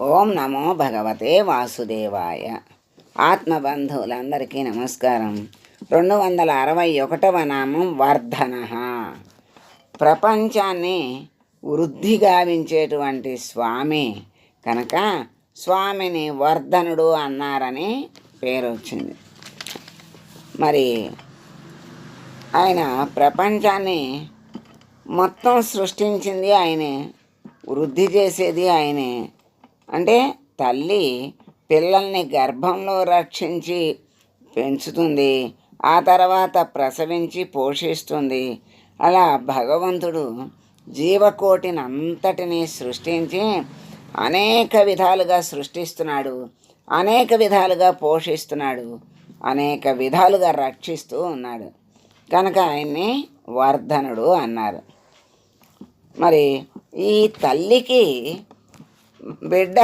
ఓం నమో భగవతే వాసుదేవాయ. ఆత్మబంధువులందరికీ నమస్కారం. రెండు వందల అరవై ఒకటవ నామం వర్ధన. ప్రపంచాన్ని వృద్ధి గావించేటువంటి స్వామి కనుక స్వామిని వర్ధనుడు అన్నారని పేరు వచ్చింది మరి ఆయన ప్రపంచాన్ని మొత్తం సృష్టించింది ఆయనే వృద్ధి చేసేది ఆయనే అంటే తల్లి పిల్లల్ని గర్భంలో రక్షించి పెంచుతుంది ఆ తర్వాత ప్రసవించి పోషిస్తుంది. అలా భగవంతుడు జీవకోటిని అంతటిని సృష్టించి అనేక విధాలుగా సృష్టిస్తున్నాడు అనేక విధాలుగా పోషిస్తున్నాడు అనేక విధాలుగా రక్షిస్తూ ఉన్నాడు. కనుక ఆయన్ని వర్ధనుడు అన్నారు. మరి ఈ తల్లికి బిడ్డ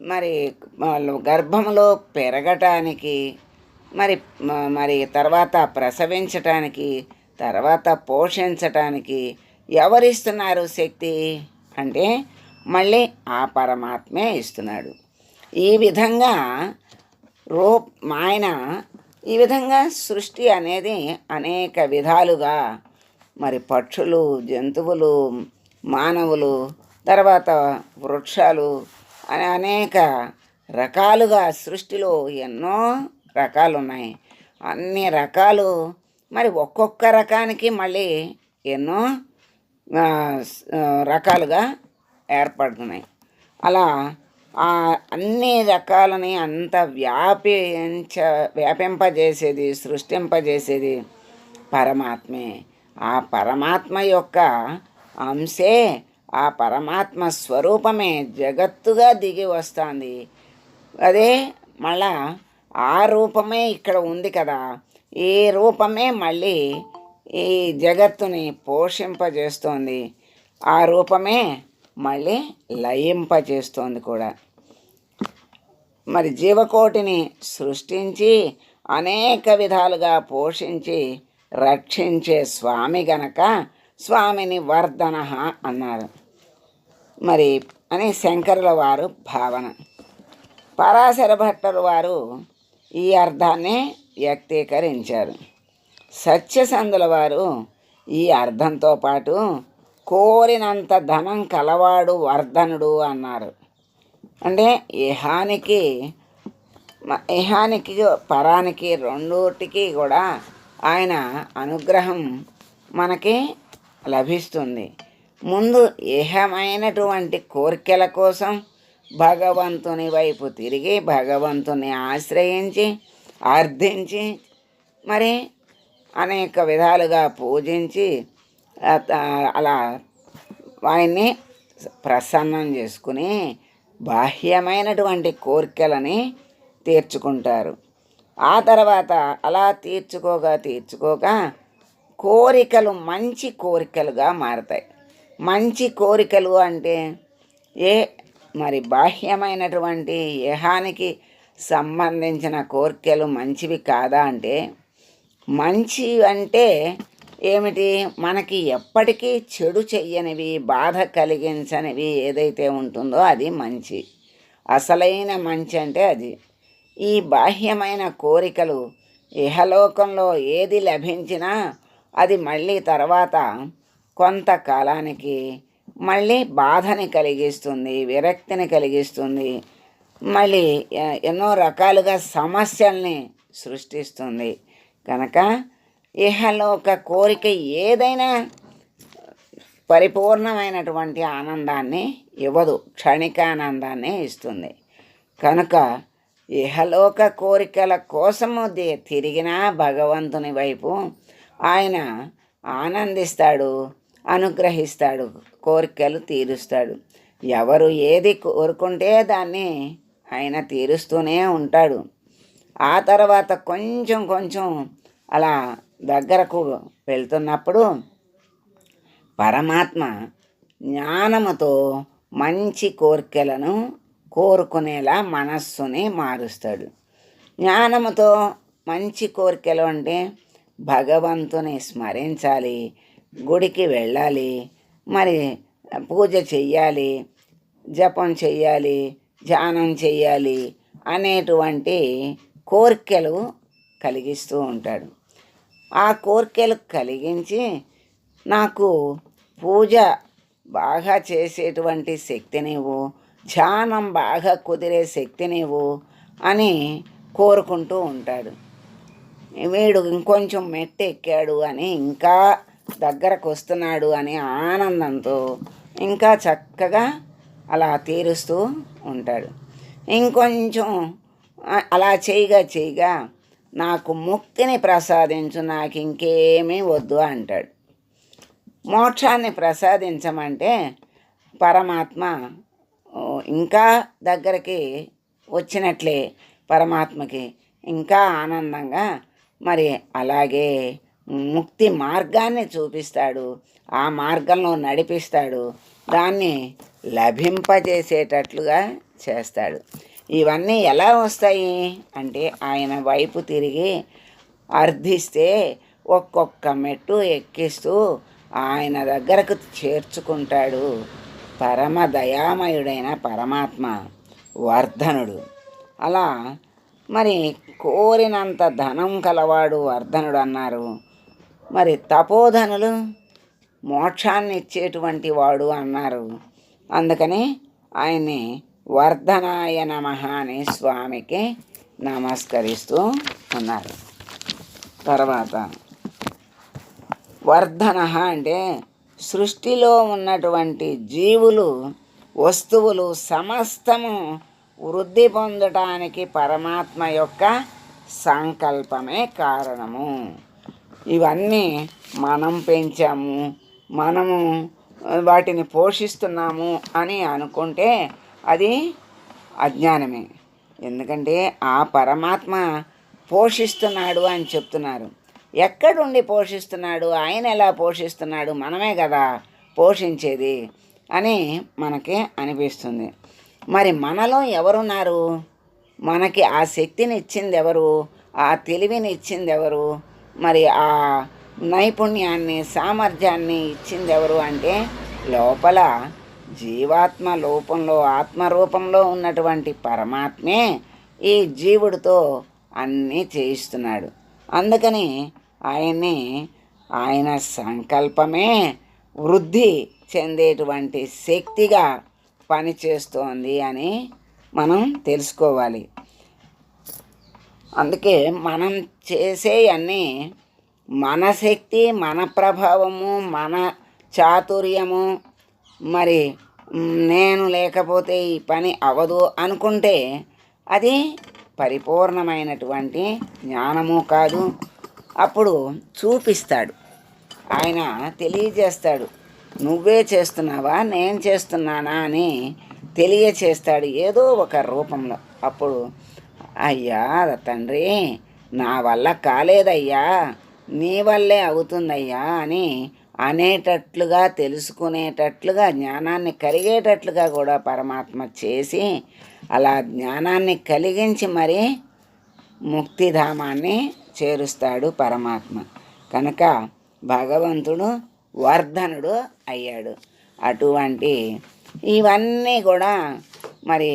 మరి వాళ్ళు గర్భంలో పెరగటానికి మరి మరి తర్వాత ప్రసవించటానికి తర్వాత పోషించటానికి ఎవరిస్తున్నారు శక్తి? అంటే మళ్ళీ ఆ పరమాత్మే ఇస్తున్నాడు. ఈ విధంగా రూప్ ఆయన ఈ విధంగా సృష్టి అనేది అనేక విధాలుగా మరి పక్షులు జంతువులు మానవులు తర్వాత వృక్షాలు అని అనేక రకాలుగా సృష్టిలో ఎన్నో రకాలు ఉన్నాయి అన్ని రకాలు మరి ఒక్కొక్క రకానికి మళ్ళీ ఎన్నో రకాలుగా ఏర్పడుతున్నాయి. అలా ఆ అన్ని రకాలని అంత వ్యాపించ వ్యాపింపజేసేది సృష్టింపజేసేది పరమాత్మే. ఆ పరమాత్మ యొక్క అంశే ఆ పరమాత్మ స్వరూపమే జగత్తుగా దిగి వస్తుంది. అదే మళ్ళా ఆ రూపమే ఇక్కడ ఉంది కదా. ఈ రూపమే మళ్ళీ ఈ జగత్తుని పోషింపజేస్తోంది. ఆ రూపమే మళ్ళీ లయింపజేస్తోంది కూడా. మరి జీవకోటిని సృష్టించి అనేక విధాలుగా పోషించి రక్షించే స్వామి గనక స్వామిని వర్ధన అన్నారు. మరి అని శంకరుల వారు భావన. పరాశర భట్టరు వారు ఈ అర్థాన్ని వ్యక్తీకరించారు. సత్యసంధుల వారు ఈ అర్థంతో పాటు కోరినంత ధనం కలవాడు వర్ధనుడు అన్నారు. అంటే ఇహానికి ఇహానికి పరానికి రెండోటికి కూడా ఆయన అనుగ్రహం మనకి లభిస్తుంది. ముందు ఏహమైనటువంటి కోరికల కోసం భగవంతుని వైపు తిరిగి భగవంతుని ఆశ్రయించి ఆర్థించి మరి అనేక విధాలుగా పూజించి అలా ఆయన్ని ప్రసన్నం చేసుకుని బాహ్యమైనటువంటి కోరికలని తీర్చుకుంటారు. ఆ తర్వాత అలా తీర్చుకోగా తీర్చుకోగా కోరికలు మంచి కోరికలుగా మారతాయి. మంచి కోరికలు అంటే ఏ మరి బాహ్యమైనటువంటి యహానికి సంబంధించిన కోరికలు మంచివి కాదా అంటే మంచి అంటే ఏమిటి? మనకి ఎప్పటికీ చెడు చెయ్యనివి బాధ కలిగించనివి ఏదైతే ఉంటుందో అది మంచి. అసలైన మంచి అంటే అది. ఈ బాహ్యమైన కోరికలు ఇహలోకంలో ఏది లభించినా అది మళ్ళీ తర్వాత కొంతకాలానికి మళ్ళీ బాధని కలిగిస్తుంది విరక్తిని కలిగిస్తుంది మళ్ళీ ఎన్నో రకాలుగా సమస్యల్ని సృష్టిస్తుంది. కనుక ఇహలోక కోరిక ఏదైనా పరిపూర్ణమైనటువంటి ఆనందాన్ని ఇవ్వదు క్షణికానందాన్ని ఇస్తుంది. కనుక ఇహలోక కోరికల కోసము తిరిగినా తిరిగిన భగవంతుని వైపు ఆయన ఆనందిస్తాడు అనుగ్రహిస్తాడు కోరికలు తీరుస్తాడు. ఎవరు ఏది కోరుకుంటే దాన్ని ఆయన తీరుస్తూనే ఉంటాడు. ఆ తర్వాత కొంచెం కొంచెం అలా దగ్గరకు వెళ్తున్నప్పుడు పరమాత్మ జ్ఞానముతో మంచి కోరికలను కోరుకునేలా మనస్సుని మారుస్తాడు. జ్ఞానముతో మంచి కోరికలు అంటే భగవంతుని స్మరించాలి గుడికి వెళ్ళాలి మరి పూజ చెయ్యాలి జపం చెయ్యాలి ధ్యానం చెయ్యాలి అనేటువంటి కోరికలు కలిగిస్తూ ఉంటాడు. ఆ కోరికలు కలిగించి నాకు పూజ బాగా చేసేటువంటి శక్తినివ్వు ధ్యానం బాగా కుదిరే శక్తినివ్వు అని కోరుకుంటూ ఉంటాడు. వీడు ఇంకొంచెం మెట్టు ఎక్కాడు అని ఇంకా దగ్గరకు వస్తున్నాడు అని ఆనందంతో ఇంకా చక్కగా అలా తీరుస్తూ ఉంటాడు. ఇంకొంచెం అలా చేయగా చేయగా నాకు ముక్తిని ప్రసాదించు నాకు ఇంకేమీ వద్దు అంటాడు. మోక్షాన్ని ప్రసాదించమంటే పరమాత్మ ఇంకా దగ్గరికి వచ్చినట్లే పరమాత్మకి ఇంకా ఆనందంగా మరి అలాగే ముక్తి మార్గాన్ని చూపిస్తాడు. ఆ మార్గంలో నడిపిస్తాడు. దాన్ని లభింపజేసేటట్లుగా చేస్తాడు. ఇవన్నీ ఎలా వస్తాయి? అంటే ఆయన వైపు తిరిగి అర్థిస్తే ఒక్కొక్క మెట్టు ఎక్కిస్తూ ఆయన దగ్గరకు చేర్చుకుంటాడు. పరమ దయామయుడైన పరమాత్మ వర్ధనుడు. అలా మరి కోరినంత ధనం కలవాడు వర్ధనుడు అన్నారు. మరి తపోధనులు మోక్షాన్ని ఇచ్చేటువంటి వాడు అన్నారు. అందుకని ఆయన్ని వర్ధనాయ నమ అని స్వామికి నమస్కరిస్తూ ఉన్నారు. తర్వాత వర్ధన అంటే సృష్టిలో ఉన్నటువంటి జీవులు వస్తువులు సమస్తము వృద్ధి పొందటానికి పరమాత్మ యొక్క సంకల్పమే కారణము. ఇవన్నీ మనం పెంచాము మనము వాటిని పోషిస్తున్నాము అని అనుకుంటే అది అజ్ఞానమే. ఎందుకంటే ఆ పరమాత్మ పోషిస్తున్నాడు అని చెప్తున్నారు. ఎక్కడుండి పోషిస్తున్నాడు? ఆయన ఎలా పోషిస్తున్నాడు? మనమే కదా పోషించేది అని మనకి అనిపిస్తుంది. మరి మనలో ఎవరున్నారు? మనకి ఆ శక్తిని ఇచ్చింది ఎవరు ఆ తెలివిని ఇచ్చింది ఎవరు మరి ఆ నైపుణ్యాన్ని సామర్థ్యాన్ని ఇచ్చింది ఎవరు అంటే లోపల జీవాత్మ లోపంలో ఆత్మరూపంలో ఉన్నటువంటి పరమాత్మే ఈ జీవుడితో అన్నీ చేయిస్తున్నాడు. అందుకని ఆయన్ని ఆయన సంకల్పమే వృద్ధి చెందేటువంటి శక్తిగా పనిచేస్తోంది అని మనం తెలుసుకోవాలి. అందుకే మనం చేసే అన్నీ మన శక్తి మన ప్రభావము మన చాతుర్యము. మరి నేను లేకపోతే ఈ పని అవదు అనుకుంటే అది పరిపూర్ణమైనటువంటి జ్ఞానము కాదు. అప్పుడు చూపిస్తాడు. ఆయన తెలియజేస్తాడు. నువ్వే చేస్తున్నావా? నేను చేస్తున్నానా అని తెలియచేస్తాడు ఏదో ఒక రూపంలో. అప్పుడు అయ్యా తండ్రి నా వల్ల కాలేదయ్యా నీ వల్లే అవుతుందయ్యా అని అనేటట్లుగా తెలుసుకునేటట్లుగా జ్ఞానాన్ని కలిగేటట్లుగా కూడా పరమాత్మ చేసి అలా జ్ఞానాన్ని కలిగించి మరి ముక్తిధామాన్ని చేరుస్తాడు పరమాత్మ. కనుక భగవంతుడు వర్ధనుడు అయ్యాడు. అటువంటి ఇవన్నీ కూడా మరి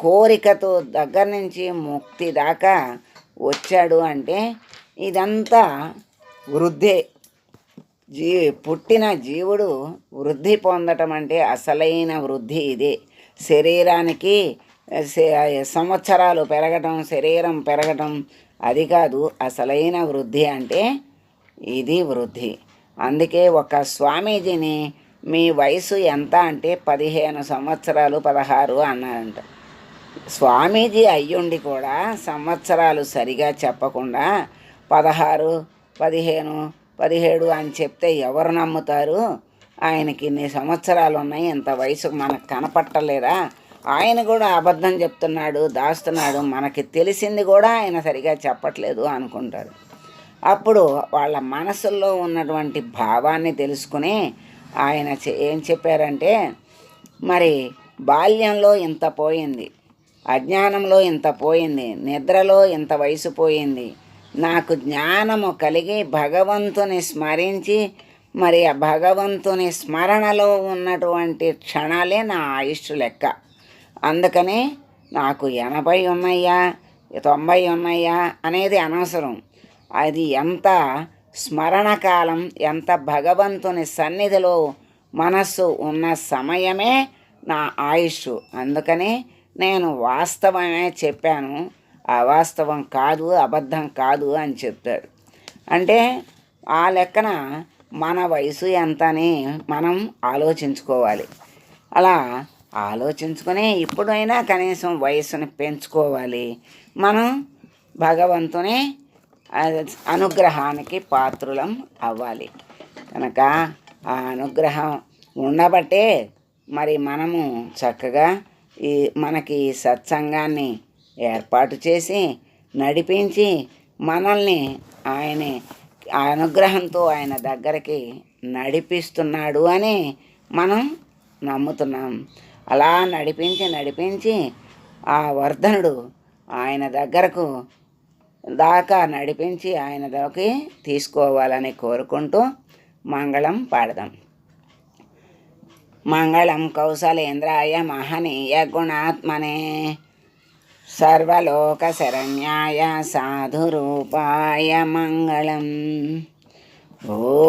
కోరికతో దగ్గర నుంచి ముక్తి దాకా వచ్చాడు అంటే ఇదంతా వృద్ధే. జీ పుట్టిన జీవుడు వృద్ధి పొందటం అంటే అసలైన వృద్ధి ఇదే. శరీరానికి సంవత్సరాలు పెరగటం శరీరం పెరగటం అది కాదు అసలైన వృద్ధి అంటే ఇది వృద్ధి. అందుకే ఒక స్వామీజీని మీ వయసు ఎంత అంటే పదిహేను సంవత్సరాలు పదహారు అన్నారంట. స్వామీజీ అయ్యుండి కూడా సంవత్సరాలు సరిగా చెప్పకుండా పదహారు పదిహేను పదిహేడు అని చెప్తే ఎవరు నమ్ముతారు? ఆయనకి ఇన్ని సంవత్సరాలు ఉన్నాయి ఇంత వయసు మనకు కనపట్టలేరా? ఆయన కూడా అబద్ధం చెప్తున్నాడు దాస్తున్నాడు మనకి తెలిసింది కూడా ఆయన సరిగా చెప్పట్లేదు అనుకుంటారు. అప్పుడు వాళ్ళ మనసుల్లో ఉన్నటువంటి భావాన్ని తెలుసుకుని ఆయన ఏం చెప్పారంటే మరి బాల్యంలో ఇంత పోయింది అజ్ఞానంలో ఇంత పోయింది నిద్రలో ఇంత వయసు పోయింది నాకు జ్ఞానము కలిగి భగవంతుని స్మరించి మరి ఆ భగవంతుని స్మరణలో ఉన్నటువంటి క్షణాలే నా ఆయుష్ లెక్క. అందుకని నాకు ఎనభై ఉన్నాయా తొంభై ఉన్నాయా అనేది అనవసరం. అది ఎంత స్మరణకాలం ఎంత భగవంతుని సన్నిధిలో మనస్సు ఉన్న సమయమే నా ఆయుష్. అందుకని నేను వాస్తవమే చెప్పాను. అవాస్తవం కాదు అబద్ధం కాదు అని చెప్పాడు. అంటే ఆ లెక్కన మన వయసు ఎంత అని మనం ఆలోచించుకోవాలి. అలా ఆలోచించుకొని ఇప్పుడైనా కనీసం వయసుని పెంచుకోవాలి. మనం భగవంతుని అనుగ్రహానికి పాత్రులం అవ్వాలి. కనుక ఆ అనుగ్రహం ఉండబట్టే మరి మనము చక్కగా ఈ మనకి సత్సంగాన్ని ఏర్పాటు చేసి నడిపించి మనల్ని ఆయన ఆ అనుగ్రహంతో ఆయన దగ్గరికి నడిపిస్తున్నాడు అని మనం నమ్ముతున్నాం. అలా నడిపించి నడిపించి ఆ వర్ధనుడు ఆయన దగ్గరకు దాకా నడిపించి ఆయన తీసుకోవాలని కోరుకుంటూ మంగళం పాడదాం. మంగళం కౌశలేంద్రాయ మహనీయ గుణాత్మనే సర్వలోక శరణ్యాయ సాధురూపాయ మంగళం. ఓ.